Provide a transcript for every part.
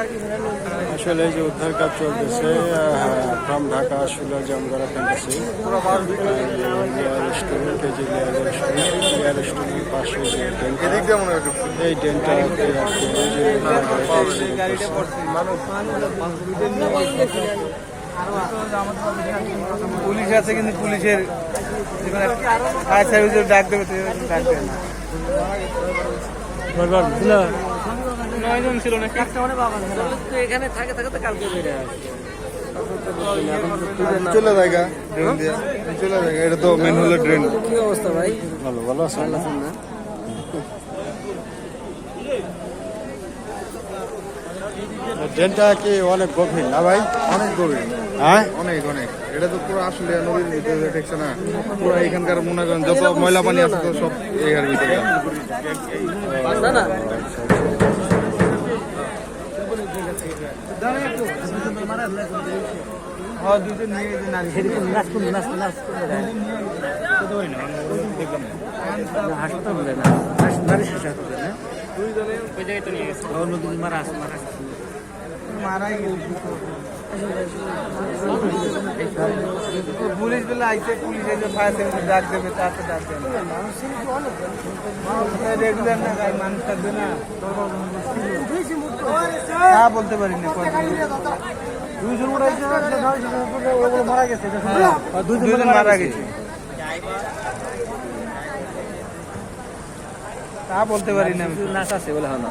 আসলে এই যে উদ্ধার কাজ চলতেছে ফ্রম ঢাকা আসলে জামগড়া ফ্যান্টাসি লেয়ার পাশে যে মনে হয়। এই ডেন্টা পুলিশ আছে কিন্তু পুলিশের ফায়ার সার্ভিসের ডাক দেবে ডাক দেবে না। নয়জন ছিল না এখানে থাকে থাকে তো কালকে বেড়ে আসে। চলে জায়গা ড্রেন দিয়ে। চলে জায়গা এটা তো মেন হলো ড্রেন। কি অবস্থা ভাই? ভালো ভালো আছে। আছেন না? ডেন্টা কি অনেক গভীর না ভাই? অনেক গভীর। হ্যাঁ? অনেক অনেক। এটা তো পুরো আসলে নদীর ভিতরে ঠেকছে না। পুরো এখানকার মনে করেন যত ময়লা পানি আছে তো সব এখানে ভিতরে না? না হ্যাঁ না নদী মারা আছে পুলিশ বলে আইসে পুলিশ এসে ফায়ার সার্ভিস ডাক দেবে ডাক দেবে। রেগুলার না গাই মানুষ থাকবে না। তা বলতে পারি না দুইজন মারা গেছে দুজন মারা গেছে তা বলতে পারি না আমি। নাচ আছে বলে হয় না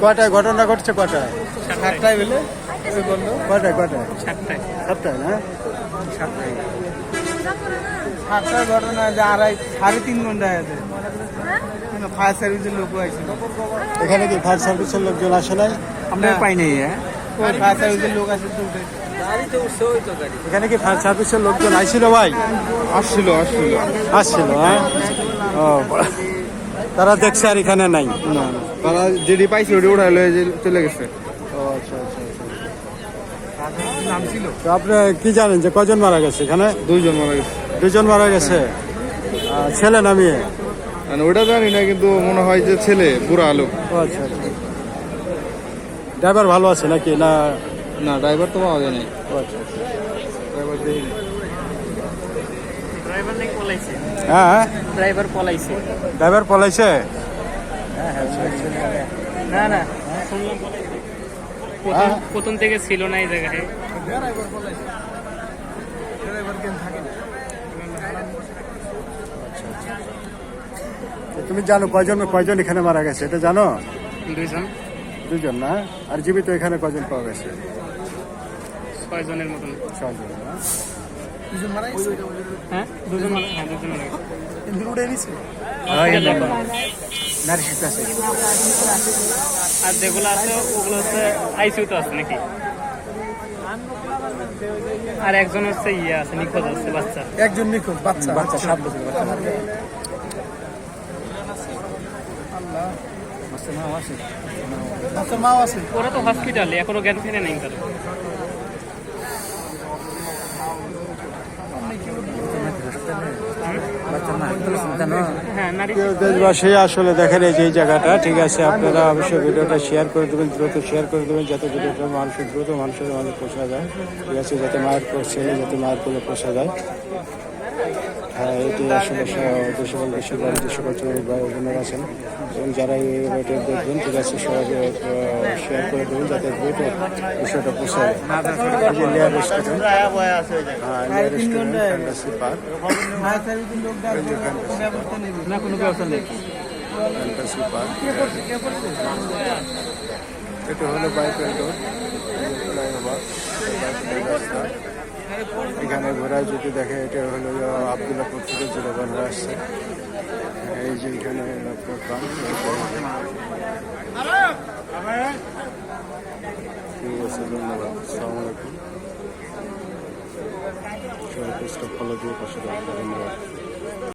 কয়টায়? ঘটনা ঘটছে কয়টায়? সাতটায় বেলে ওই বলল কয়টায় কয়টায়? সাতটায়। সাতটায় ঘটনা যে আড়াই সাড়ে তিন ঘণ্টা হয়ে? যায় ফায়ার সার্ভিসের লোক আসছিল এখানে কি ফায়ার সার্ভিসের লোকজন আসে নাই? আমরা পাই নাই হ্যাঁ? ওই ফায়ার সার্ভিসের লোক আছে তো এখানে কি ফায়ার সার্ভিসের লোকজন আইছিল ভাই? আসছিল আসছিল। আসছিল হ্যাঁ? ও তারা দেখছে আর এখানে নাই। না না। তারা যেটি পাইছে ওটি উঠাই লয়ে যে চলে গেছে। ও আচ্ছা আচ্ছা আচ্ছা। তো আপনি কি জানেন যে কজন মারা গেছে এখানে? দুইজন মারা গেছে। দুজন মারা গেছে? আহ, ছেলে না মেয়ে? মানে ওটা জানি না কিন্তু মনে হয় যে ছেলে বুড়া ও আচ্ছা আচ্ছা। ড্রাইভার ভালো আছে নাকি না? না ড্রাইভার তো পাওয়া যায় নাই। ও আচ্ছা আচ্ছা। ড্রাইভার ড্রাইভার নাকি পলাইছে। হ্যাঁ। হ্যাঁ ড্রাইভার পলাইছে ড্রাইভার পলাইছে না না শুনলাম হ্যাঁ। প্রথম প্রথম থেকে ছিল না এই জায়গায়। তো তুমি জানো কয়জন কয়জন এখানে মারা গেছে এটা জানো? দুইজন। দুজন না? আর জীবিত এখানে কয়জন পাওয়া গেছে? ছয় জনের মতন। ছয়জন না? হ্যাঁ দুজন মারা- হ্যাঁ দুজন মারা গেছে। নারী শিশু আর যেগুলো আছে ওগুলো হচ্ছে আইসিউতে আছে নাকি? আর একজন হচ্ছে ইয়ে আছে নিখোঁজ আছে বাচ্চা। একজন নিখোঁজ বাচ্চা। বাচ্চা সাত বছর বাচ্চা। মাও আছে। ওরা তো হসপিটালে এখনও জ্ঞান ফিরে নেই তারা দেশবাসী, আসলে দেখেন এই যে জায়গাটা, ঠিক আছে, আপনারা অবশ্যই ভিডিওটা শেয়ার করে দেবেন, দ্রুত শেয়ার করে দেবেন, যাতে ভিডিওটা মানুষের, দ্রুত মানুষের মানুষ পোষা যায়। ঠিক আছে, যাতে মায়ের ছেলে, যাতে মায়ের কোলে পোষা যায়। এটি আসলে যে সকল দেশের বাড়ি যে সকল ভাই বোনেরা আছেন। এবং যারা এই ভিডিওটি দেখবেন ঠিক আছে শেয়ার করে দেবেন যাতে দ্রুত বিষয়টা পোষা যায় এই যে লেয়ার রেস্টুরেন্ট হ্যাঁ layer restaurant fantasy park fantasy park এটা হলো বাইপাস রোড অবস্থা এখানে ঘোড়ায় যদি দেখে এটা হলো আবদুল্লাপুর থেকে জিরোবানরা আসছে এই যে এখানে